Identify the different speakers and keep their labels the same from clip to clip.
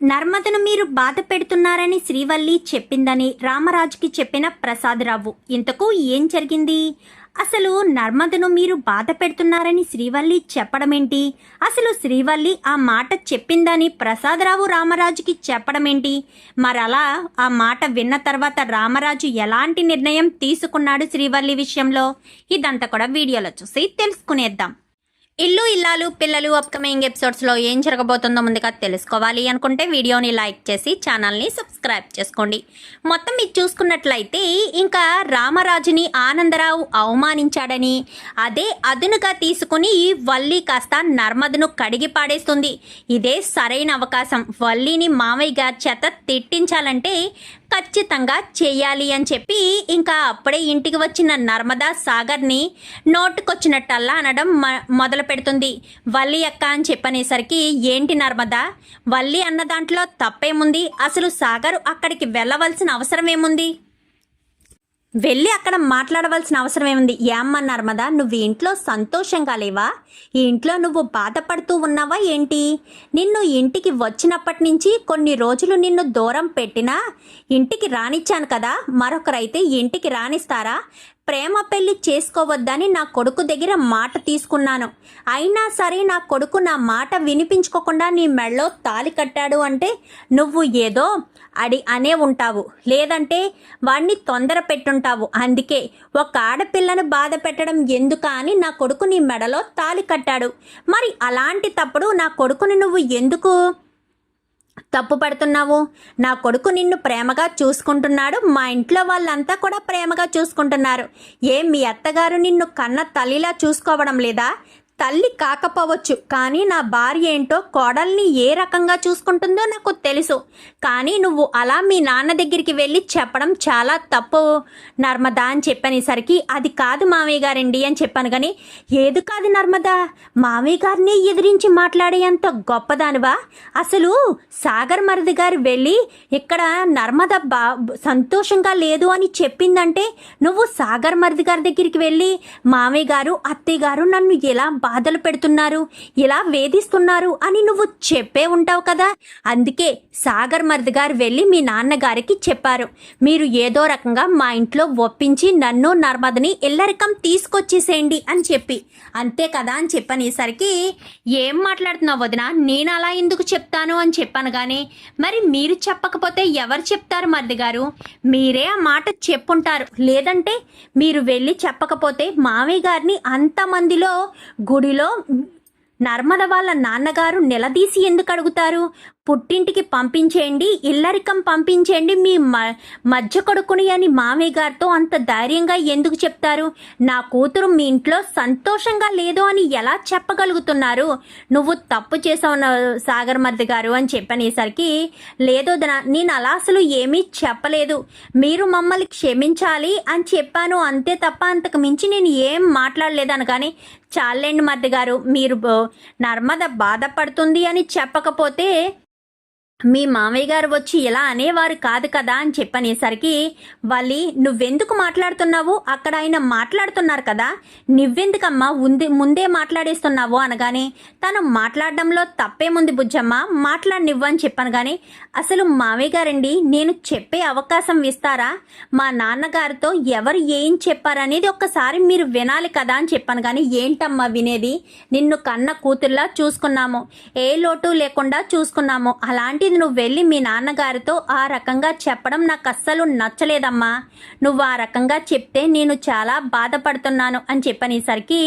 Speaker 1: నర్మదను మీరు బాధ పెడుతున్నారని శ్రీవల్లి చెప్పిందని రామరాజుకి చెప్పిన ప్రసాదరావు. ఇంతకు ఏం జరిగింది? అసలు నర్మదను మీరు బాధ పెడుతున్నారని శ్రీవల్లి చెప్పడమేంటి? అసలు శ్రీవల్లి ఆ మాట చెప్పిందని ప్రసాదరావు రామరాజుకి చెప్పడమేంటి? మరలా ఆ మాట విన్న తర్వాత రామరాజు ఎలాంటి నిర్ణయం తీసుకున్నాడు శ్రీవల్లి విషయంలో? ఇదంతా కూడా వీడియోలో చూసి తెలుసుకునేద్దాం. ఇల్లు ఇల్లాలు పిల్లలు అప్కమింగ్ ఎపిసోడ్స్లో ఏం జరగబోతుందో ముందుగా తెలుసుకోవాలి అనుకుంటే వీడియోని లైక్ చేసి ఛానల్ని సబ్స్క్రైబ్ చేసుకోండి. మొత్తం మీరు చూసుకున్నట్లయితే ఇంకా రామరాజుని ఆనందరావు అవమానించాడని అదే అదునుగా తీసుకుని వల్లి కాస్త నర్మదను కడిగి పాడేస్తుంది. ఇదే సరైన అవకాశం. వల్లిని మామయ్య చేత తిట్టించాలంటే ఖచ్చితంగా చేయాలి అని చెప్పి ఇంకా అప్పుడే ఇంటికి వచ్చిన నర్మదా సాగర్ని నోటుకొచ్చినట్టల్లా అనడం మ- మొదలు పెడుతుంది. వల్లి అక్క అని చెప్పనేసరికి ఏంటి నర్మదా? వల్లి అన్న దాంట్లో తప్పేముంది? అసలు సాగర్ అక్కడికి వెళ్ళవలసిన అవసరం ఏముంది వెళ్ళి అక్కడ మాట్లాడవలసిన అవసరం ఏముంది? ఏమన్నారు మదా నువ్వు ఇంట్లో సంతోషంగా లేవా? ఈ ఇంట్లో నువ్వు బాధపడుతూ ఉన్నావా ఏంటి? నిన్ను ఇంటికి వచ్చినప్పటి నుంచి కొన్ని రోజులు నిన్ను దూరం పెట్టినా ఇంటికి రానిచ్చాను కదా మరొకరైతే ఇంటికి రానిస్తారా? ప్రేమ పెళ్ళి చేసుకోవద్దని నా కొడుకు దగ్గర మాట తీసుకున్నాను. అయినా సరే నా కొడుకు నా మాట వినిపించుకోకుండా నీ మెళ్ళో తాలి కట్టాడు అంటే నువ్వు ఏదో అడి అనే ఉంటావు. లేదంటే వాడిని తొందర పెట్టుంటావు. అందుకే ఒక ఆడపిల్లను బాధ పెట్టడం ఎందుకా అని నా కొడుకు నీ మెడలో తాలి కట్టాడు. మరి అలాంటి తప్పుడు నా కొడుకుని నువ్వు ఎందుకు తప్పు పడుతున్నావు? నా కొడుకు నిన్ను ప్రేమగా చూసుకుంటున్నాడు. మా ఇంట్లో వాళ్ళంతా కూడా ప్రేమగా చూసుకుంటున్నారు. ఏం మీ అత్తగారు నిన్ను కన్న తల్లిలా చూసుకోవడం లేదా? తల్లి కాకపోవచ్చు కానీ నా భార్య ఏంటో కోడల్ని ఏ రకంగా చూసుకుంటుందో నాకు తెలుసు. కానీ నువ్వు అలా మీ నాన్న దగ్గరికి వెళ్ళి చెప్పడం చాలా తప్పు నర్మదా అని చెప్పనేసరికి అది కాదు మామయ్య గారండి అని చెప్పాను కానీ ఏది కాదు నర్మదా? మామయ్య గారిని ఎదిరించి మాట్లాడేంత గొప్పదానివా? అసలు సాగర్ మరిది గారు వెళ్ళి ఇక్కడ నర్మద బా సంతోషంగా లేదు అని చెప్పిందంటే నువ్వు సాగర్ మరిది గారి దగ్గరికి వెళ్ళి మామయ్య గారు అత్తయ్య గారు నన్ను ఎలా బాధలు పెడుతున్నారు ఇలా వేధిస్తున్నారు అని నువ్వు చెప్పే ఉంటావు కదా. అందుకే సాగర్ మరిది గారు వెళ్ళి మీ నాన్నగారికి చెప్పారు. మీరు ఏదో రకంగా మా ఇంట్లో ఒప్పించి నన్ను నర్మదని ఇల్లరికం తీసుకొచ్చేసేయండి అని చెప్పి. అంతే కదా అని చెప్పనేసరికి ఏం మాట్లాడుతున్నావు వదిన? నేను అలా ఎందుకు చెప్తాను? అని చెప్పాను కానీ మరి మీరు చెప్పకపోతే ఎవరు చెప్తారు మరిది గారు? మీరే ఆ మాట చెప్పుంటారు. లేదంటే మీరు వెళ్ళి చెప్పకపోతే మామయ్య గారిని అంతమందిలో గుడిలో నర్మద వాళ్ళ నాన్నగారు నిలదీసి ఎందుకు అడుగుతారు? పుట్టింటికి పంపించేయండి ఇల్లరికం పంపించేయండి మీ మ మధ్య కొడుకుని అని మామయ్య గారితో అంత ధైర్యంగా ఎందుకు చెప్తారు? నా కూతురు మీ ఇంట్లో సంతోషంగా లేదు అని ఎలా చెప్పగలుగుతున్నారు? నువ్వు తప్పు చేసావు సాగర్ మర్ది గారు అని చెప్పనేసరికి లేదు నేను అలా అసలు ఏమీ చెప్పలేదు. మీరు మమ్మల్ని క్షమించాలి అని చెప్పాను అంతే తప్ప అంతకు మించి నేను ఏం మాట్లాడలేదను కానీ చాలండి మర్ది గారు మీరు నర్మద బాధపడుతుంది అని చెప్పకపోతే మీ మామయ్య గారు వచ్చి ఇలా అనేవారు కాదు కదా అని చెప్పనేసరికి వాళ్ళి నువ్వెందుకు మాట్లాడుతున్నావు? అక్కడ ఆయన మాట్లాడుతున్నారు కదా. నువ్వెందుకమ్మా ఉంది ముందే మాట్లాడేస్తున్నావు? అనగానే తను మాట్లాడడంలో తప్పేముంది బుజ్జమ్మ? మాట్లాడనివ్వు అని చెప్పాను కానీ అసలు మామయ్య గారండి నేను చెప్పే అవకాశం ఇస్తారా? మా నాన్నగారితో ఎవరు ఏం చెప్పారనేది ఒక్కసారి మీరు వినాలి కదా అని చెప్పాను కానీ ఏంటమ్మా వినేది? నిన్ను కన్న కూతుర్లా చూసుకున్నాము. ఏ లోటు లేకుండా చూసుకున్నాము. అలాంటి అలాంటిది నువ్వు వెళ్ళి మీ నాన్నగారితో ఆ రకంగా చెప్పడం నాకు అస్సలు నచ్చలేదమ్మా. నువ్వు ఆ రకంగా చెప్తే నేను చాలా బాధపడుతున్నాను అని చెప్పనేసరికి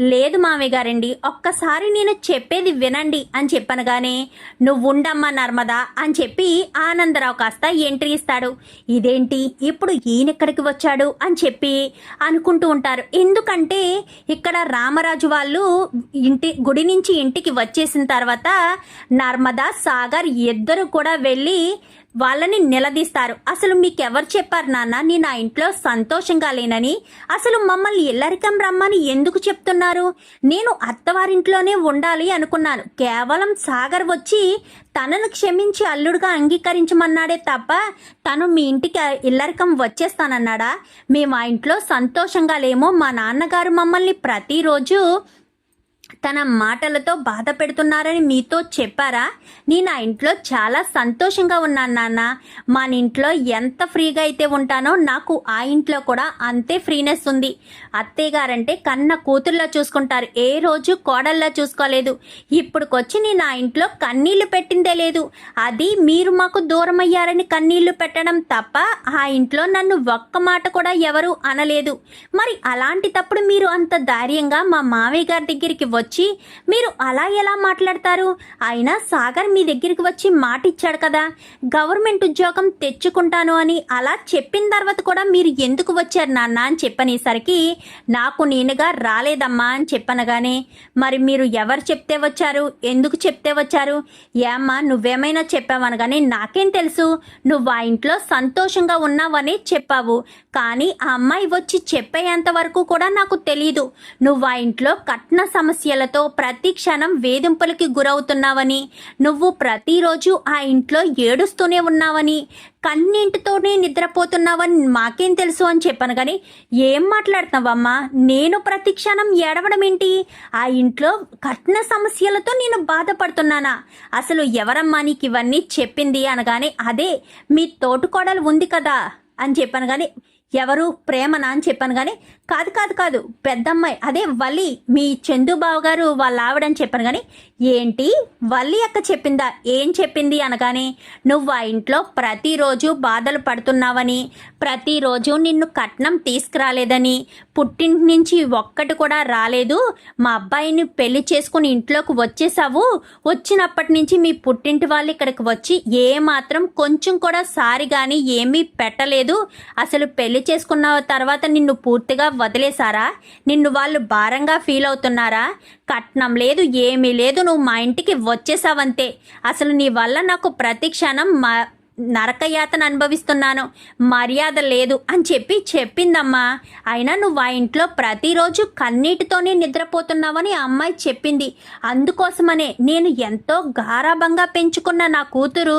Speaker 1: లేదు మామయ్య గారండి ఒక్కసారి నేను చెప్పేది వినండి అని చెప్పనగానే నువ్వుండమ్మా నర్మదా అని చెప్పి ఆనందరావు కాస్త ఎంట్రీ ఇస్తాడు. ఇదేంటి? ఇప్పుడు ఈయనెక్కడికి వచ్చాడు? అని చెప్పి అనుకుంటూ ఉంటారు. ఎందుకంటే ఇక్కడ రామరాజు వాళ్ళు ఇంటి గుడి నుంచి ఇంటికి వచ్చేసిన తర్వాత నర్మదా సాగర్ ఇద్దరు కూడా వెళ్ళి వాళ్ళని నిలదీస్తారు. అసలు మీకెవరు చెప్పారు నాన్న? నేను నా ఇంట్లో సంతోషంగా లేనని. అసలు మమ్మల్ని ఇల్లరికం రమ్మని ఎందుకు చెప్తున్నారు? నేను అత్తవారింట్లోనే ఉండాలి అనుకున్నాను. కేవలం సాగర్ వచ్చి తనను క్షమించి అల్లుడుగా అంగీకరించమన్నాడే తప్ప తను మీ ఇంటికి ఇల్లరికం వచ్చేస్తానన్నాడా? మేము ఆ ఇంట్లో సంతోషంగా లేము. మా నాన్నగారు మమ్మల్ని ప్రతిరోజు తన మాటలతో బాధ పెడుతున్నారని మీతో చెప్పారా? నేను ఆ ఇంట్లో చాలా సంతోషంగా ఉన్నాను నాన్న. మన ఇంట్లో ఎంత ఫ్రీగా అయితే ఉంటానో నాకు ఆ ఇంట్లో కూడా అంతే ఫ్రీనెస్ ఉంది. అత్తయ్య గారంటే కన్న కూతుర్లా చూసుకుంటారు. ఏ రోజు కోడల్లా చూసుకోలేదు. ఇప్పుడుకొచ్చి నేను ఆ ఇంట్లో కన్నీళ్ళు పెట్టిందే లేదు. అది మీరు మాకు దూరం అయ్యారని కన్నీళ్ళు పెట్టడం తప్ప ఆ ఇంట్లో నన్ను ఒక్క మాట కూడా ఎవరు అనలేదు. మరి అలాంటి తప్పుడు మీరు అంత ధైర్యంగా మా మావయ్య గారి దగ్గరికి వచ్చి వచ్చి మీరు అలా ఎలా మాట్లాడతారు? అయినా సాగర్ మీ దగ్గరికి వచ్చి మాట ఇచ్చాడు కదా. గవర్నమెంట్ ఉద్యోగం తెచ్చుకుంటాను అని అలా చెప్పిన తర్వాత కూడా మీరు ఎందుకు వచ్చారు నాన్న? అని చెప్పనేసరికి నాకు నేనుగా రాలేదమ్మా అని చెప్పనగానే మరి మీరు ఎవరు చెప్తే వచ్చారు? ఎందుకు చెప్తే వచ్చారు? ఏమ్మా నువ్వేమైనా చెప్పావనగానే నాకేం తెలుసు. నువ్వు ఆ ఇంట్లో సంతోషంగా ఉన్నావని చెప్పావు. కానీ ఆ అమ్మాయి వచ్చి చెప్పేంత వరకు కూడా నాకు తెలియదు నువ్వు ఆ ఇంట్లో కట్న సమస్య సమస్యలతో ప్రతి క్షణం వేధింపులకి గురవుతున్నావని నువ్వు ప్రతిరోజు ఆ ఇంట్లో ఏడుస్తూనే ఉన్నావని కన్నింటితోనే నిద్రపోతున్నావని మాకేం తెలుసు అని చెప్పాను కానీ ఏం మాట్లాడుతున్నావమ్మా? నేను ప్రతి క్షణం ఏడవడం ఏంటి? ఆ ఇంట్లో కఠిన సమస్యలతో నేను బాధపడుతున్నానా? అసలు ఎవరమ్మా నీకు ఇవన్నీ చెప్పింది అనగానే అదే మీ తోటుకోడలు ఉంది కదా అని చెప్పాను కానీ ఎవరు ప్రేమనా అని చెప్పాను కానీ కాదు కాదు కాదు. పెద్దమ్మాయి అదే వల్లి. మీ చందుబావ గారు వాళ్ళ ఆవిడని చెప్పాను కానీ ఏంటి? వల్లి అక్క చెప్పిందా? ఏం చెప్పింది అనగానే నువ్వు ఆ ఇంట్లో ప్రతిరోజు బాధలు పడుతున్నావని ప్రతిరోజు నిన్ను కట్నం తీసుకురాలేదని పుట్టింటి నుంచి ఒక్కటి కూడా రాలేదు. మా అబ్బాయిని పెళ్ళి చేసుకుని ఇంట్లోకి వచ్చేసావు. వచ్చినప్పటి నుంచి మీ పుట్టింటి వాళ్ళు ఇక్కడికి వచ్చి ఏ మాత్రం కొంచెం కూడా సారి కానీ ఏమీ పెట్టలేదు. అసలు పెళ్ళి చేసుకున్న తర్వాత నిన్ను పూర్తిగా వదిలేశారా? నిన్ను వాళ్ళు భారంగా ఫీల్ అవుతున్నారా? కట్నం లేదు ఏమీ లేదు నువ్వు మా ఇంటికి వచ్చేసావంతే అసలు నీ వల్ల నాకు ప్రతి క్షణం మా నరకయాతను అనుభవిస్తున్నాను. మర్యాద లేదు అని చెప్పి చెప్పిందమ్మా. అయినా నువ్వు ఆ ఇంట్లో ప్రతిరోజు కన్నీటితోనే నిద్రపోతున్నావని ఆ అమ్మాయి చెప్పింది. అందుకోసమనే నేను ఎంతో గారాభంగా పెంచుకున్న నా కూతురు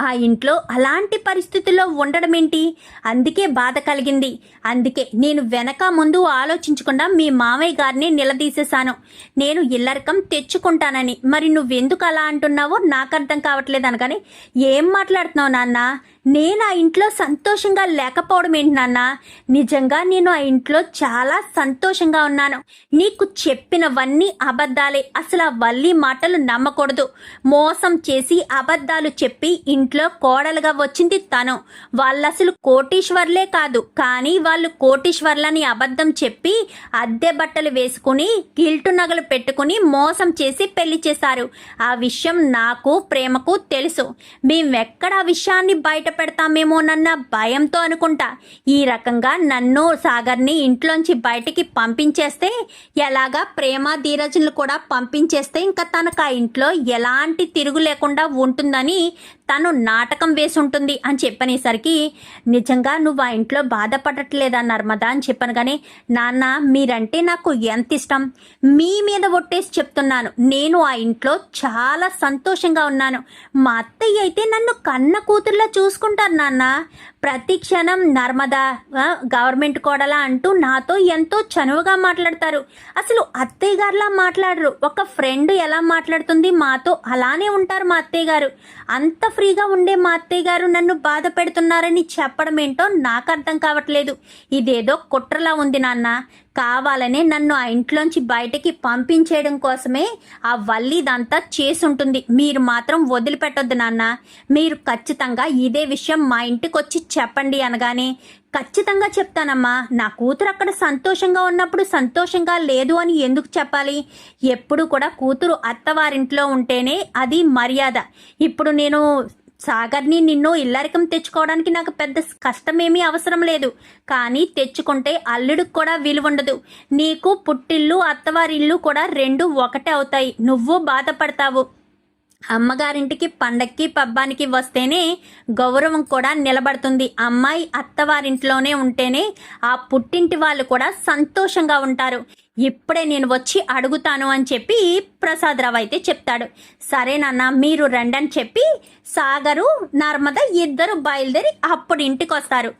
Speaker 1: ఆ ఇంట్లో అలాంటి పరిస్థితుల్లో ఉండడం ఏంటి అందుకే బాధ కలిగింది. అందుకే నేను వెనక ముందు ఆలోచించకుండా మీ మామయ్య గారిని నిలదీసేశాను. నేను ఇల్లరికం తెచ్చుకుంటానని. మరి నువ్వెందుకు అలా అంటున్నావో నాకు అర్థం కావట్లేదు అనగానే ఏం మాట్లాడుతున్నావు నాన్న? నేను ఆ ఇంట్లో సంతోషంగా లేకపోవడం ఏంటి నాన్న? నిజంగా నేను ఆ ఇంట్లో చాలా సంతోషంగా ఉన్నాను. నీకు చెప్పినవన్నీ అబద్ధాలే. అసలు ఆ వల్లి మాటలు నమ్మకూడదు. మోసం చేసి అబద్ధాలు చెప్పి ఇంట్లో కోడలుగా వచ్చింది తను. వాళ్ళు అసలు కోటీశ్వర్లే కాదు. కానీ వాళ్ళు కోటీశ్వర్లని అబద్ధం చెప్పి అద్దె బట్టలు వేసుకుని గిల్టు నగలు పెట్టుకుని మోసం చేసి పెళ్ళి చేశారు. ఆ విషయం నాకు ప్రేమకు తెలుసు. మేమెక్కడ ఆ విషయాన్ని బయట పెడతామేమోనన్న భయంతో అనుకుంటా. ఈ రకంగా నన్ను సాగర్ని ఇంట్లోంచి బయటికి పంపించేస్తే ఎలాగా ప్రేమ ధీరజులు కూడా పంపించేస్తే ఇంకా తనకు ఆ ఇంట్లో ఎలాంటి తిరుగు లేకుండా ఉంటుందని తను నాటకం వేసి ఉంటుంది అని చెప్పనేసరికి నిజంగా నువ్వు ఆ ఇంట్లో బాధపడట్లేదా నర్మదా? అని చెప్పాను కానీ నాన్న మీరంటే నాకు ఎంత ఇష్టం. మీ మీద ఒట్టేసి చెప్తున్నాను. నేను ఆ ఇంట్లో చాలా సంతోషంగా ఉన్నాను. మా అత్తయ్య అయితే నన్ను కన్న కూతుర్లా చూసుకుంటారు నాన్న. ప్రతి క్షణం నర్మదా గవర్నమెంట్ కోడలా అంటూ నాతో ఎంతో చనువుగా మాట్లాడతారు. అసలు అత్తయ్య గారిలా మాట్లాడరు. ఒక ఫ్రెండ్ ఎలా మాట్లాడుతుంది మాతో అలానే ఉంటారు మా అత్తయ్య గారు. అంత ఫ్రీగా ఉండే మా అత్తయ్య గారు నన్ను బాధ పెడుతున్నారని చెప్పడం ఏంటో నాకు అర్థం కావట్లేదు. ఇదేదో కుట్రలా ఉంది నాన్న. కావాలనే నన్ను ఆ ఇంట్లోంచి బయటకి పంపించేయడం కోసమే ఆ వల్లి ఇదంతా చేసుంటుంది. మీరు మాత్రం వదిలిపెట్టొద్దు నాన్న. మీరు ఖచ్చితంగా ఇదే విషయం మా ఇంటికి వచ్చి చెప్పండి అనగానే ఖచ్చితంగా చెప్తానమ్మా. నా కూతురు అక్కడ సంతోషంగా ఉన్నప్పుడు సంతోషంగా లేదు అని ఎందుకు చెప్పాలి? ఎప్పుడు కూడా కూతురు అత్తవారింట్లో ఉంటేనే అది మర్యాద. ఇప్పుడు నేను సాగర్ని నిన్ను ఇల్లరికం తెచ్చుకోవడానికి నాకు పెద్ద కష్టమేమీ అవసరం లేదు. కానీ తెచ్చుకుంటే అల్లుడికి కూడా విలువ ఉండదు నీకు పుట్టిల్లు అత్తవారిల్లు కూడా రెండు ఒకటే అవుతాయి. నువ్వు బాధపడతావు. అమ్మగారింటికి పండక్కి పబ్బానికి వస్తేనే గౌరవం కూడా నిలబడుతుంది. అమ్మాయి అత్తవారింట్లోనే ఉంటేనే ఆ పుట్టింటి వాళ్ళు కూడా సంతోషంగా ఉంటారు. ఇప్పుడే నేను వచ్చి అడుగుతాను అని చెప్పి ప్రసాదరావు అయితే చెప్తాడు. సరే నాన్న మీరు రండి అని చెప్పి సాగరు నర్మద ఇద్దరు బయలుదేరి అప్పుడు ఇంటికి వస్తారు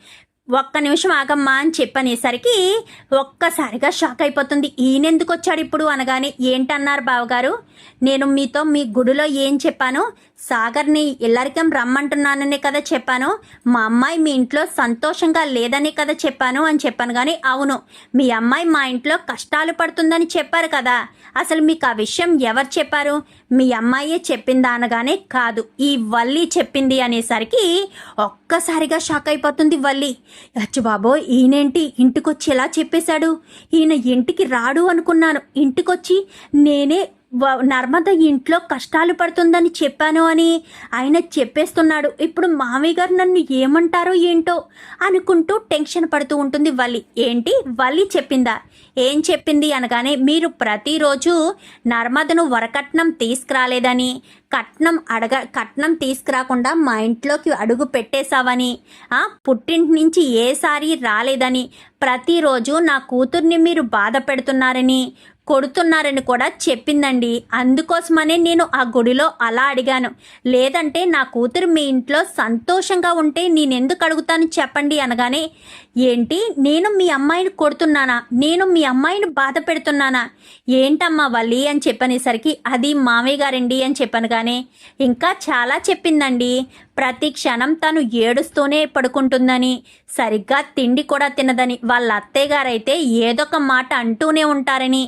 Speaker 1: ఒక్క నిమిషం ఆగమ్మా అని చెప్పనేసరికి ఒక్కసారిగా షాక్ అయిపోతుంది. ఈయనెందుకు వచ్చాడు ఇప్పుడు అనగానే ఏంటన్నారు బావగారు? నేను మీతో మీ గుడిలో ఏం చెప్పాను? సాగర్ని ఇల్లరికం రమ్మంటున్నాననే కదా చెప్పాను. మా అమ్మాయి మీ ఇంట్లో సంతోషంగా లేదనే కదా చెప్పాను అని చెప్పాను కానీ అవును మీ అమ్మాయి మా ఇంట్లో కష్టాలు పడుతుందని చెప్పారు కదా. అసలు మీకు ఆ విషయం ఎవరు చెప్పారు? మీ అమ్మాయే చెప్పిందా అనగానే కాదు ఈ వల్లి చెప్పింది అనేసరికి ఒక్కసారిగా షాక్ అయిపోతుంది వల్లి. అచ్చుబాబో ఈయనేంటి? ఇంటికొచ్చి ఎలా చెప్పేశాడు. ఈయన ఇంటికి రాడు అనుకున్నాను. ఇంటికొచ్చి నేనే నర్మద ఇంట్లో కష్టాలు పడుతుందని చెప్పాను అని ఆయన చెప్పేస్తున్నాడు. ఇప్పుడు మామయ్య గారు నన్ను ఏమంటారో ఏంటో అనుకుంటూ టెన్షన్ పడుతూ ఉంటుంది వల్లి. ఏంటి? వల్లి చెప్పిందా? ఏం చెప్పింది అనగానే మీరు ప్రతిరోజు నర్మదను వరకట్నం తీసుకురాలేదని కట్నం అడగ కట్నం తీసుకురాకుండా మా ఇంట్లోకి అడుగు పెట్టేశావని పుట్టింటి నుంచి ఏసారి రాలేదని ప్రతిరోజు నా కూతుర్ని మీరు బాధ పెడుతున్నారని కొడుతున్నారని కూడా చెప్పిందండి. అందుకోసమనే నేను ఆ గుడిలో అలా అడిగాను. లేదంటే నా కూతురు మీ ఇంట్లో సంతోషంగా ఉంటే నేనెందుకు అడుగుతాను చెప్పండి అనగానే ఏంటి? నేను మీ అమ్మాయిని కొడుతున్నానా? నేను మీ అమ్మాయిని బాధ పెడుతున్నానా? ఏంటమ్మా వల్లి? అని చెప్పనేసరికి అది మామయ్య గారండి అని చెప్పను కానీ ఇంకా చాలా చెప్పిందండి. ప్రతి క్షణం తను ఏడుస్తూనే పడుకుంటుందని సరిగ్గా తిండి కూడా తినదని వాళ్ళ అత్తయ్య గారైతే ఏదొక మాట అంటూనే ఉంటారని.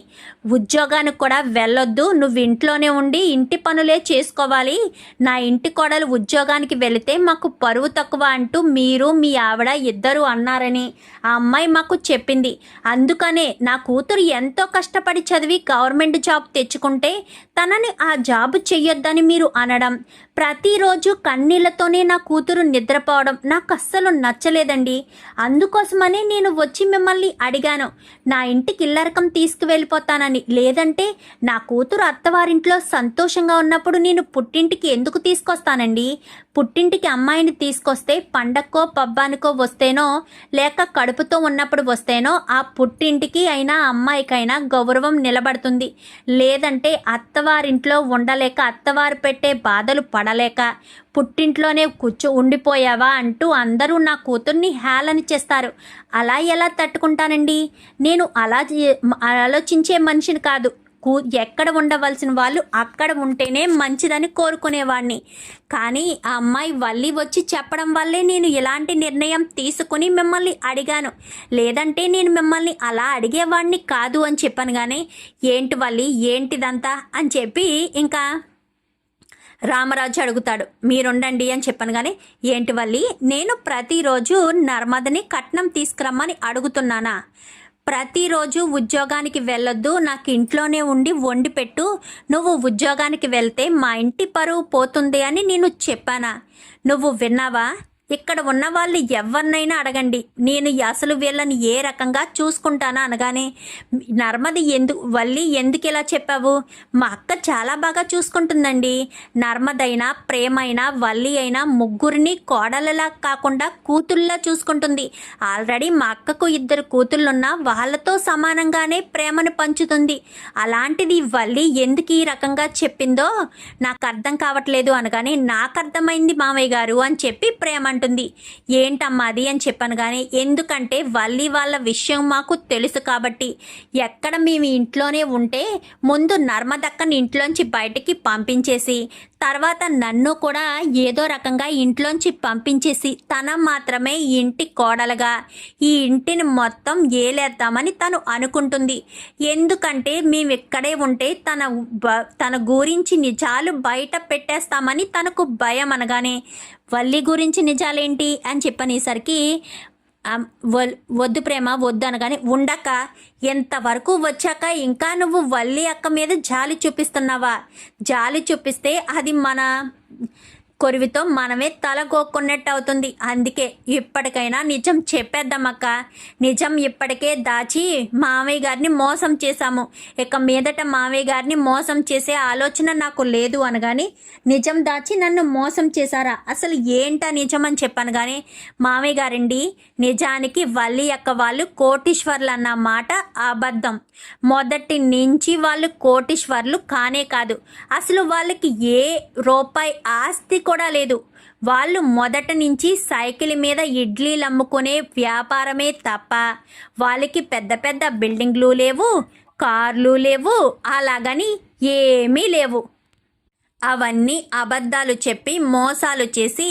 Speaker 1: ఉద్యోగానికి కూడా వెళ్ళొద్దు నువ్వు ఇంట్లోనే ఉండి ఇంటి పనులే చేసుకోవాలి. నా ఇంటి కోడలు ఉద్యోగానికి వెళితే మాకు పరువు తక్కువ అంటూ మీరు మీ ఆవిడ ఇద్దరు అన్నారని ఆ అమ్మాయి మాకు చెప్పింది. అందుకనే నా కూతురు ఎంతో కష్టపడి చదివి గవర్నమెంట్ జాబ్ తెచ్చుకుంటే తనని ఆ జాబ్ చెయ్యొద్దని మీరు అనడం. ప్రతిరోజు కన్నీళ్ళతోనే నా కూతురు నిద్రపోవడం నాకు అస్సలు నచ్చలేదండి. అందుకోసమనే నేను వచ్చి మిమ్మల్ని అడిగాను. నా ఇంటికి ఇల్లరకం తీసుకువెళ్ళిపోతానని. లేదంటే నా కూతురు అత్తవారింట్లో సంతోషంగా ఉన్నప్పుడు నేను పుట్టింటికి ఎందుకు తీసుకొస్తానండి? పుట్టింటికి అమ్మాయిని తీసుకొస్తే పండక్కో పబ్బానికో వస్తేనో లేక కడుపుతో ఉన్నప్పుడు వస్తేనో ఆ పుట్టింటికి అయినా అమ్మాయికైనా గౌరవం నిలబడుతుంది. లేదంటే అత్తవారింట్లో ఉండలేక అత్తవారు పెట్టే బాధలు పడలేక పుట్టింట్లోనే కూర్చో ఉండిపోయావా అంటూ అందరూ నా కూతుర్ని హేళన చేస్తారు. అలా ఎలా తట్టుకుంటానండి? నేను అలా ఆలోచించే మనిషిని కాదు. కూ ఎక్కడ ఉండవలసిన వాళ్ళు అక్కడ ఉంటేనే మంచిదని కోరుకునేవాడిని కానీ ఆ అమ్మాయి వల్లి వచ్చి చెప్పడం వల్లే నేను ఇలాంటి నిర్ణయం తీసుకుని మిమ్మల్ని అడిగాను. లేదంటే నేను మిమ్మల్ని అలా అడిగేవాడిని కాదు అని చెప్పాను కానీ ఏంటి వల్లి? ఏంటిదంతా? అని చెప్పి ఇంకా రామరాజు అడుగుతాడు మీరుండండి అని చెప్పాను కానీ ఏంటి వల్లి నేను ప్రతిరోజు నర్మదని కట్నం తీసుకురమ్మని అడుగుతున్నానా? ప్రతిరోజు ఉద్యోగానికి వెళ్ళొద్దు నాకు ఇంట్లోనే ఉండి వండి పెట్టు నువ్వు ఉద్యోగానికి వెళ్తే మా ఇంటి పరువు పోతుంది అని నేను చెప్పానా? నువ్వు విన్నావా? ఇక్కడ ఉన్న వాళ్ళు ఎవరినైనా అడగండి. నేను అసలు వీళ్ళని ఏ రకంగా చూసుకుంటానా అనగానే నర్మది ఎందుకు వల్లి ఎందుకు ఇలా చెప్పావు? మా అక్క చాలా బాగా చూసుకుంటుందండి. నర్మదైనా ప్రేమైనా వల్లి అయినా ముగ్గురిని కోడలలా కాకుండా కూతుళ్ళలా చూసుకుంటుంది. ఆల్రెడీ మా అక్కకు ఇద్దరు కూతుళ్ళున్నా వాళ్ళతో సమానంగానే ప్రేమను పంచుతుంది. అలాంటిది వల్లి ఎందుకు ఈ రకంగా చెప్పిందో నాకు అర్థం కావట్లేదు అనగానే నాకు అర్థమైంది మామయ్య గారు అని చెప్పి ప్రేమ అంటుంది ఏంటమ్మా అది అని చెప్పాను కానీ ఎందుకంటే వల్లి వాళ్ళ విషయం మాకు తెలుసు కాబట్టి. ఎక్కడ మేము ఇంట్లోనే ఉంటే ముందు నర్మదక్కని ఇంట్లోంచి బయటికి పంపించేసి తర్వాత నన్ను కూడా ఏదో రకంగా ఇంట్లోంచి పంపించేసి తన మాత్రమే ఇంటి కోడలుగా ఈ ఇంటిని మొత్తం ఏలేద్దామని తను అనుకుంటుంది. ఎందుకంటే మేము ఇక్కడే ఉంటే తన బ- తన గురించి నిజాలు బయట పెట్టేస్తామని తనకు భయం అనగానే వల్లి గురించి నిజాలేంటి? అని చెప్పనేసరికి వద్దు ప్రేమ వద్దు అనగానే ఉండక ఎంతవరకు వచ్చాక ఇంకా నువ్వు వల్లి అక్క మీద జాలి చూపిస్తున్నావా? జాలి చూపిస్తే అది మన కొరివితో మనమే తల గోక్కున్నట్టు అవుతుంది అందుకే ఇప్పటికైనా నిజం చెప్పేద్దామక్క. నిజం ఇప్పటికే దాచి మామయ్య గారిని మోసం చేశాము. ఇక మీదట మామయ్య గారిని మోసం చేసే ఆలోచన నాకు లేదు అనగాని నిజం దాచి నన్ను మోసం చేశారా? అసలు ఏంటా నిజం అని చెప్పాను కానీ మామయ్య గారండి నిజానికి వల్లి యొక్క వాళ్ళు కోటీశ్వర్లు అన్న మాట అబద్ధం. మొదటి నుంచి వాళ్ళు కోటీశ్వర్లు కానే కాదు. అసలు వాళ్ళకి ఏ రూపాయి ఆస్తి కూడా లేదు. వాళ్ళు మొదట నుంచి సైకిల్ మీద ఇడ్లీలు అమ్ముకునే వ్యాపారమే తప్ప వాళ్ళకి పెద్ద పెద్ద బిల్డింగ్లు లేవు కార్లు లేవు అలాగని ఏమీ లేవు. అవన్నీ అబద్ధాలు చెప్పి మోసాలు చేసి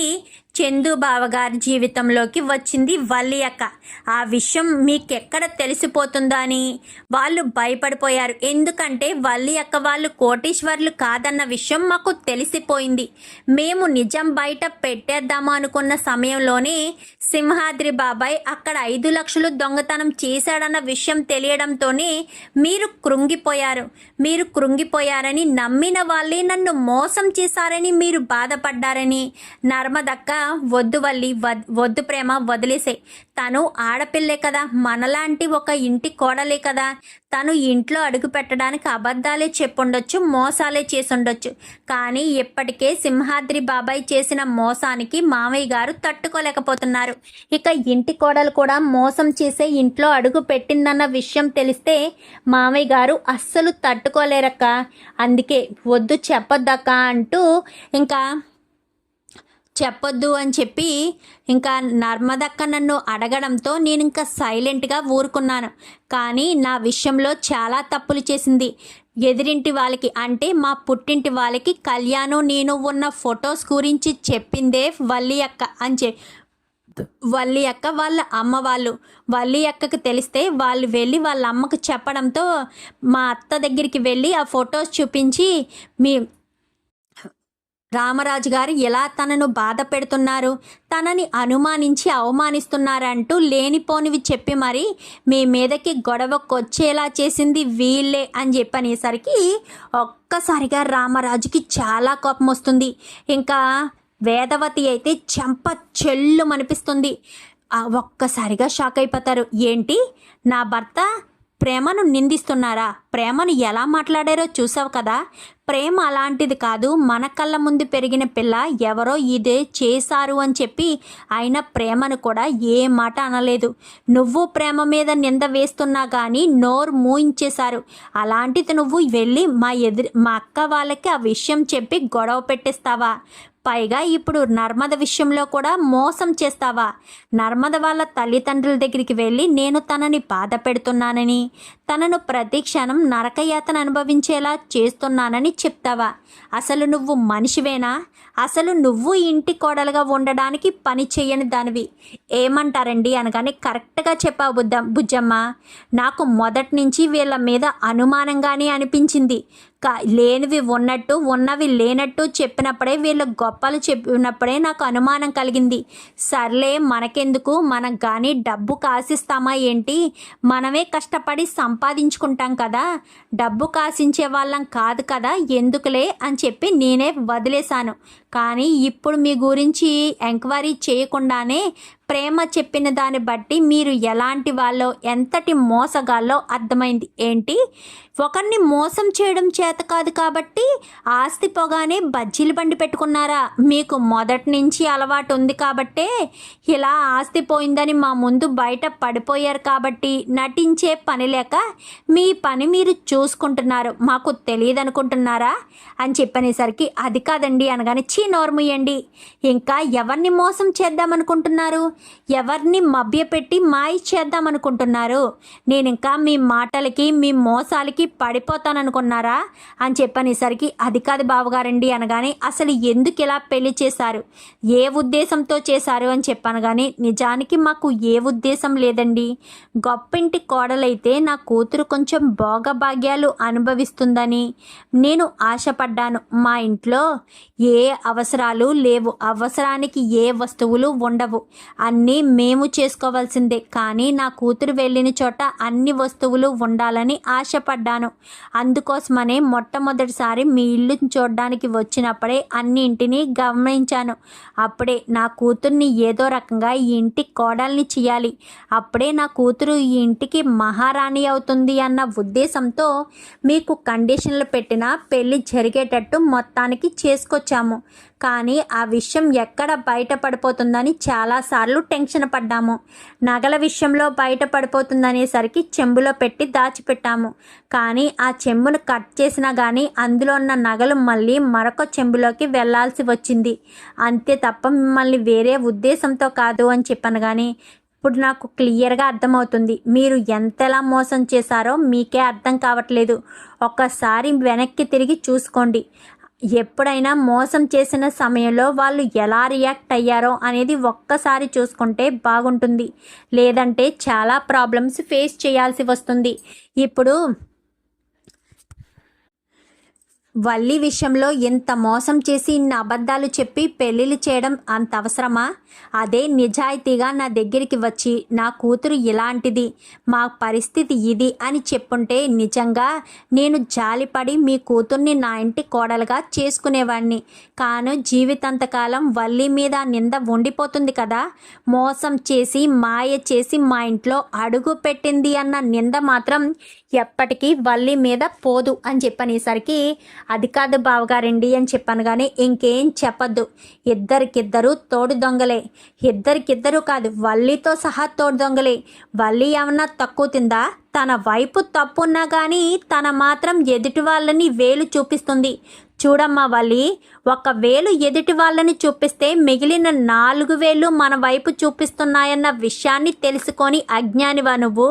Speaker 1: చందు బావగారి జీవితంలోకి వచ్చింది వల్లి అక్క ఆ విషయం మీకెక్కడ తెలిసిపోతుందా అని వాళ్ళు భయపడిపోయారు. ఎందుకంటే వల్లి అక్క వాళ్ళు కోటీశ్వర్లు కాదన్న విషయం మాకు తెలిసిపోయింది. మేము నిజం బయట పెట్టేద్దామా అనుకున్న సమయంలోనే సింహాద్రి బాబాయ్ అక్కడ ఐదు లక్షలు దొంగతనం చేశాడన్న విషయం తెలియడంతోనే మీరు కృంగిపోయారు. మీరు కృంగిపోయారని నమ్మిన వాళ్ళే నన్ను మోసం చేశారని మీరు బాధపడ్డారని నర్మదక్క వద్దు వల్లి వద్దు ప్రేమ వదిలేసే. తను ఆడపిల్లే కదా మనలాంటి ఒక ఇంటి కోడలే కదా. తను ఇంట్లో అడుగు పెట్టడానికి అబద్ధాలే చెప్పుండొచ్చు మోసాలే చేసుండొచ్చు. కానీ ఇప్పటికే సింహాద్రి బాబాయ్ చేసిన మోసానికి మామయ్య గారు తట్టుకోలేకపోతున్నారు. ఇక ఇంటి కోడలు కూడా మోసం చేసే ఇంట్లో అడుగు పెట్టిందన్న విషయం తెలిస్తే మామయ్య గారు అస్సలు తట్టుకోలేరక్క. అందుకే వద్దు చెప్పొద్దక్క అంటూ ఇంకా చెప్పొద్దు అని చెప్పి ఇంకా నర్మదక్క నన్ను అడగడంతో నేను ఇంకా సైలెంట్గా ఊరుకున్నాను. కానీ నా విషయంలో చాలా తప్పులు చేసింది. ఎదిరింటి వాళ్ళకి అంటే మా పుట్టింటి వాళ్ళకి కళ్యాణం నేను ఉన్న ఫొటోస్ గురించి చెప్పిందే వల్లి అక్క అని చె వల్లి అక్క వాళ్ళ అమ్మ వాళ్ళు. వల్లి అక్కకి తెలిస్తే వాళ్ళు వెళ్ళి వాళ్ళ అమ్మకు చెప్పడంతో మా అత్త దగ్గరికి వెళ్ళి ఆ ఫొటోస్ చూపించి మీ రామరాజు గారు ఎలా తనను బాధ పెడుతున్నారు? తనని అనుమానించి అవమానిస్తున్నారంటూ లేనిపోనివి చెప్పి మరి మీ మీదకి గొడవకొచ్చేలా చేసింది వీళ్ళే అని చెప్పనేసరికి ఒక్కసారిగా రామరాజుకి చాలా కోపం వస్తుంది ఇంకా వేదవతి అయితే చెంప చెల్లు అనిపిస్తుంది ఒక్కసారిగా షాక్ అయిపోతారు ఏంటి? నా భర్త ప్రేమను నిందిస్తున్నారా? ప్రేమను ఎలా మాట్లాడారో చూసావు కదా? ప్రేమ అలాంటిది కాదు. మన కళ్ళ ముందు పెరిగిన పిల్ల ఎవరో ఇదే చేశారు అని చెప్పి ఆయన ప్రేమను కూడా ఏ మాట అనలేదు. నువ్వు ప్రేమ మీద నింద వేస్తున్నా కానీ నోరు మూయించేశారు. అలాంటిది నువ్వు వెళ్ళి మా ఎదురు మా అక్క వాళ్ళకి ఆ విషయం చెప్పి గొడవ పెట్టేస్తావా? పైగా ఇప్పుడు నర్మద విషయంలో కూడా మోసం చేస్తావా? నర్మద వాళ్ళ తల్లిదండ్రుల దగ్గరికి వెళ్ళి నేను తనని బాధ పెడుతున్నానని తనను ప్రతి క్షణం నరకయాతన అనుభవించేలా చేస్తున్నానని చెప్తావా? అసలు నువ్వు మనిషివేనా? అసలు నువ్వు ఇంటి కోడలుగా ఉండడానికి పని చేయని దానివి. ఏమంటారండి అనగానే కరెక్ట్గా చెప్పావు బుద్ధ బుజ్జమ్మ. నాకు మొదటి నుంచి వీళ్ళ మీద అనుమానంగానే అనిపించింది. లేనివి ఉన్నట్టు ఉన్నవి లేనట్టు చెప్పినప్పుడే వీళ్ళ గొప్పలు చెప్పినప్పుడే నాకు అనుమానం కలిగింది. సర్లే మనకెందుకు? మనం కానీ డబ్బు కాసిస్తామా ఏంటి? మనమే కష్టపడి సంపాదించుకుంటాం కదా. డబ్బు కాసించే వాళ్ళం కాదు కదా. ఎందుకులే అని చెప్పి నేనే వదిలేశాను. కానీ ఇప్పుడు మీ గురించి ఎంక్వైరీ చేయకుండానే ప్రేమ చెప్పిన దాన్ని బట్టి మీరు ఎలాంటి వాళ్ళో ఎంతటి మోసగాల్లో అర్థమైంది. ఏంటి? ఒకరిని మోసం చేయడం చేత కాదు కాబట్టి ఆస్తి పోగానే బజ్జీలు బండి పెట్టుకున్నారా? మీకు మొదటి నుంచి అలవాటు ఉంది కాబట్టే ఇలా ఆస్తి పోయిందని మా ముందు బయట పడిపోయారు కాబట్టి నటించే పని లేక మీ పని మీరు చూసుకుంటున్నారు. మాకు తెలియదు అనుకుంటున్నారా అని చెప్పనేసరికి అది కాదండి అనగానే చీ నోర్ముయ్యండి ఇంకా ఎవరిని మోసం చేద్దామనుకుంటున్నారు? ఎవరిని మభ్యపెట్టి మాయ చేద్దామనుకుంటున్నారు? నేను ఇంకా మీ మాటలకి మీ మోసాలకి పడిపోతాననుకున్నారా? అని చెప్పనేసరికి అది కాదు బావగారండి అనగానే అసలు ఎందుకు ఇలా పెళ్ళి చేశారు? ఏ ఉద్దేశంతో చేశారు అని చెప్పాను కానీ నిజానికి మాకు ఏ ఉద్దేశం లేదండి. గొప్పింటి కోడలైతే నా కూతురు కొంచెం భోగభాగ్యాలు అనుభవిస్తుందని నేను ఆశపడ్డాను. మా ఇంట్లో ఏ అవసరాలు లేవు. అవసరానికి ఏ వస్తువులు ఉండవు. అన్నీ మేము చేసుకోవాల్సిందే. కానీ నా కూతురు వెళ్ళిన చోట అన్ని వస్తువులు ఉండాలని ఆశపడ్డాను. అందుకోసమనే మొట్టమొదటిసారి మీ ఇల్లు చూడడానికి వచ్చినప్పుడే అన్నింటినీ గమనించాను. అప్పుడే నా కూతుర్ని ఏదో రకంగా ఈ ఇంటి కోడల్ని చేయాలి. అప్పుడే నా కూతురు ఈ ఇంటికి మహారాణి అవుతుంది అన్న ఉద్దేశంతో మీకు కండిషన్లు పెట్టిన పెళ్ళి జరిగేటట్టు మొత్తానికి చేసుకొచ్చాము. కానీ ఆ విషయం ఎక్కడ బయటపడిపోతుందని చాలాసార్లు టెన్షన్ పడ్డాము. నగల విషయంలో బయటపడిపోతుందనేసరికి చెంబులో పెట్టి దాచిపెట్టాము. కానీ ఆ చెంబును కట్ చేసినా కానీ అందులో ఉన్న నగలు మళ్ళీ మరొక చెంబులోకి వెళ్ళాల్సి వచ్చింది. అంతే తప్ప మిమ్మల్ని వేరే ఉద్దేశంతో కాదు అని చెప్పాను కానీ ఇప్పుడు నాకు క్లియర్గా అర్థమవుతుంది. మీరు ఎంతలా మోసం చేశారో మీకే అర్థం కావట్లేదు. ఒక్కసారి వెనక్కి తిరిగి చూసుకోండి. ఎప్పుడైనా మోసం చేసిన సమయంలో వాళ్ళు ఎలా రియాక్ట్ అయ్యారో అనేది ఒక్కసారి చూసుకుంటే బాగుంటుంది. లేదంటే చాలా ప్రాబ్లమ్స్ ఫేస్ చేయాల్సి వస్తుంది. ఇప్పుడు వల్లి విషయంలో ఇంత మోసం చేసి ఇన్ని అబద్ధాలు చెప్పి పెళ్ళిళ్ళు చేయడం అంత అవసరమా? అదే నిజాయితీగా నా దగ్గరికి వచ్చి నా కూతురు ఇలాంటిది మా పరిస్థితి ఇది అని చెప్పుంటే నిజంగా నేను జాలిపడి మీ కూతుర్ని నా ఇంటి కోడలుగా చేసుకునేవాడిని కాను జీవితాంతకాలం వల్లి మీద నింద ఉండిపోతుంది కదా? మోసం చేసి మాయ చేసి మా ఇంట్లో అడుగు పెట్టింది అన్న నింద మాత్రం ఎప్పటికీ వల్లి మీద పోదు అని చెప్పనేసరికి అది కాదు బావగారండి అని చెప్పాను కానీ ఇంకేం చెప్పద్దు. ఇద్దరికిద్దరు తోడు దొంగలే. ఇద్దరికిద్దరు కాదు వల్లితో సహా తోడు దొంగలే. వల్లి ఏమన్నా తక్కువ తిందా? తన వైపు తప్పున్నా కానీ తన మాత్రం ఎదుటి వాళ్ళని వేలు చూపిస్తుంది. చూడమ్మా వలి ఒక వేలు ఎదుటి వాళ్ళని చూపిస్తే మిగిలిన నాలుగు వేలు మన వైపు చూపిస్తున్నాయన్న విషయాన్ని తెలుసుకొని అజ్ఞానివా నువ్వు?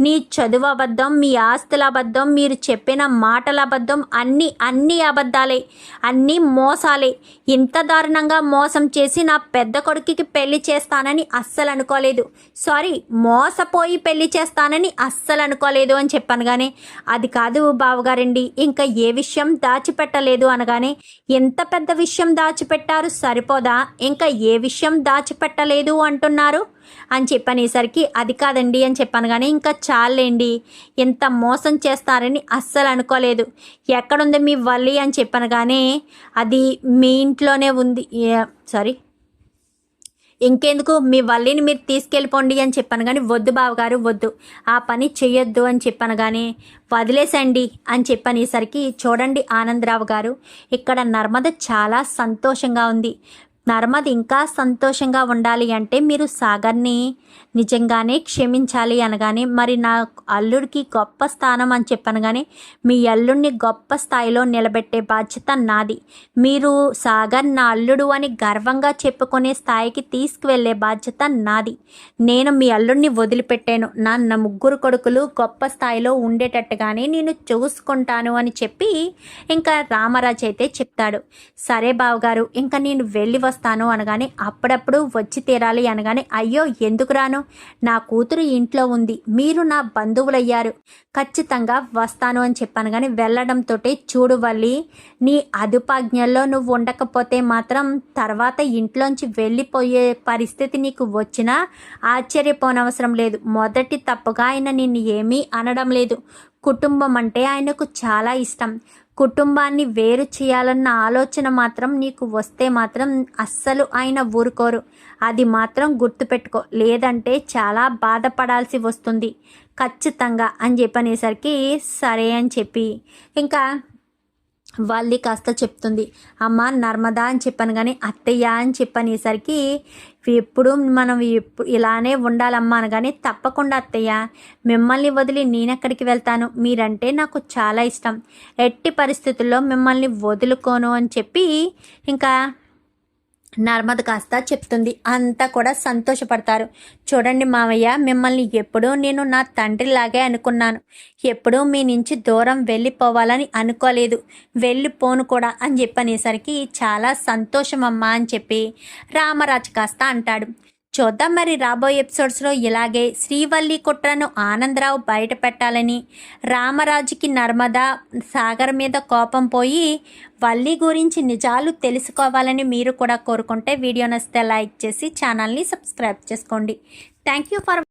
Speaker 1: నీ చదువు అబద్ధం మీ ఆస్తుల అబద్ధం మీరు చెప్పిన మాటల అబద్ధం అన్నీ అన్నీ అబద్ధాలే అన్నీ మోసాలే. ఇంత దారుణంగా మోసం చేసి నా పెద్ద కొడుకుకి పెళ్ళి చేస్తానని అస్సలు అనుకోలేదు. సారీ మోసపోయి పెళ్ళి చేస్తానని అస్సలు అనుకోలేదు అని చెప్పాను కానీ అది కాదు బావగారండి ఇంకా ఏ విషయం దాచిపెట్టలేదు అనగానే ఎంత పెద్ద విషయం దాచిపెట్టారు సరిపోదా? ఇంకా ఏ విషయం దాచిపెట్టలేదు అంటున్నారు? అని చెప్పనేసరికి అది కాదండి అని చెప్పాను కానీ ఇంకా చాలండి ఎంత మోసం చేస్తారని అస్సలు అనుకోలేదు. ఎక్కడుంది మీ వల్లి? అని చెప్పాను కానీ అది మీ ఇంట్లోనే ఉంది సారీ ఇంకెందుకు? మీ వల్లిని మీరు తీసుకెళ్ళిపోండి అని చెప్పాను కానీ వద్దు బావగారు వద్దు. ఆ పని చేయొద్దు అని చెప్పాను కానీ వదిలేసండి అని చెప్పనేసరికి చూడండి ఆనందరావు గారు ఇక్కడ నర్మద చాలా సంతోషంగా ఉంది. నర్మద్ ఇంకా సంతోషంగా ఉండాలి అంటే మీరు సాగర్ని నిజంగానే క్షమించాలి అనగానే మరి నా అల్లుడికి గొప్ప స్థానం అని చెప్పాను కానీ మీ అల్లుడిని గొప్ప స్థాయిలో నిలబెట్టే బాధ్యత నాది. మీరు సాగర్ నా అల్లుడు అని గర్వంగా చెప్పుకునే స్థాయికి తీసుకువెళ్ళే బాధ్యత నాది. నేను మీ అల్లుడిని వదిలిపెట్టాను. నా నా ముగ్గురు కొడుకులు గొప్ప స్థాయిలో ఉండేటట్టుగానే నేను చూసుకుంటాను అని చెప్పి ఇంకా రామరాజు అయితే చెప్తాడు. సరే బావగారు ఇంకా నేను వెళ్ళి వస్తాను అనగానే అప్పుడప్పుడు వచ్చి తీరాలి అనగానే అయ్యో ఎందుకు రాను? నా కూతురు ఇంట్లో ఉంది. మీరు నా బంధువులయ్యారు. ఖచ్చితంగా వస్తాను అని చెప్పాను కానీ వెళ్ళడంతో చూడు వల్లి నీ అదుపాజ్ఞల్లో నువ్వు ఉండకపోతే మాత్రం తర్వాత ఇంట్లోంచి వెళ్ళిపోయే పరిస్థితి నీకు వచ్చినా ఆశ్చర్యపోనవసరం లేదు. మొదటి తప్పుగా ఆయన నిన్ను ఏమీ అనడం లేదు. కుటుంబం అంటే ఆయనకు చాలా ఇష్టం. కుటుంబాన్ని వేరు చేయాలన్న ఆలోచన మాత్రం నీకు వస్తే మాత్రం అస్సలు ఆయన ఊరుకోరు. అది మాత్రం గుర్తుపెట్టుకో. లేదంటే చాలా బాధపడాల్సి వస్తుంది. ఖచ్చితంగా అని చెప్పనేసరికి సరే అని చెప్పి. ఇంకా వాళ్ళది కాస్త చెప్తుంది. అమ్మ నర్మదా అని చెప్పాను కానీ అత్తయ్య అని చెప్పనేసరికి ఎప్పుడు మనం ఎప్పుడు ఇలానే ఉండాలమ్మా అనగానే తప్పకుండా అత్తయ్య మిమ్మల్ని వదిలి నేనెక్కడికి వెళ్తాను? మీరంటే నాకు చాలా ఇష్టం. ఎట్టి పరిస్థితుల్లో మిమ్మల్ని వదులుకోను అని చెప్పి ఇంకా నర్మద కాస్త చెప్తుంది. అంతా కూడా సంతోషపడతారు. చూడండి మావయ్య మిమ్మల్ని ఎప్పుడూ నేను నా తండ్రిలాగే అనుకున్నాను. ఎప్పుడూ మీ నుంచి దూరం వెళ్ళిపోవాలని అనుకోలేదు. వెళ్ళిపోను కూడా అని చెప్పనేసరికి చాలా సంతోషం అమ్మా అని చెప్పి రామరాజు కాస్త అంటాడు. చూద్దాం మరి రాబోయే ఎపిసోడ్స్లో ఇలాగే శ్రీవల్లి కుట్రను ఆనందరావు బయట పెట్టాలని రామరాజుకి నర్మదా సాగర్ మీద కోపం పోయి వల్లి గురించి నిజాలు తెలుసుకోవాలని మీరు కూడా కోరుకుంటే వీడియో నచ్చితే లైక్ చేసి ఛానల్ని సబ్స్క్రైబ్ చేసుకోండి. Thank you for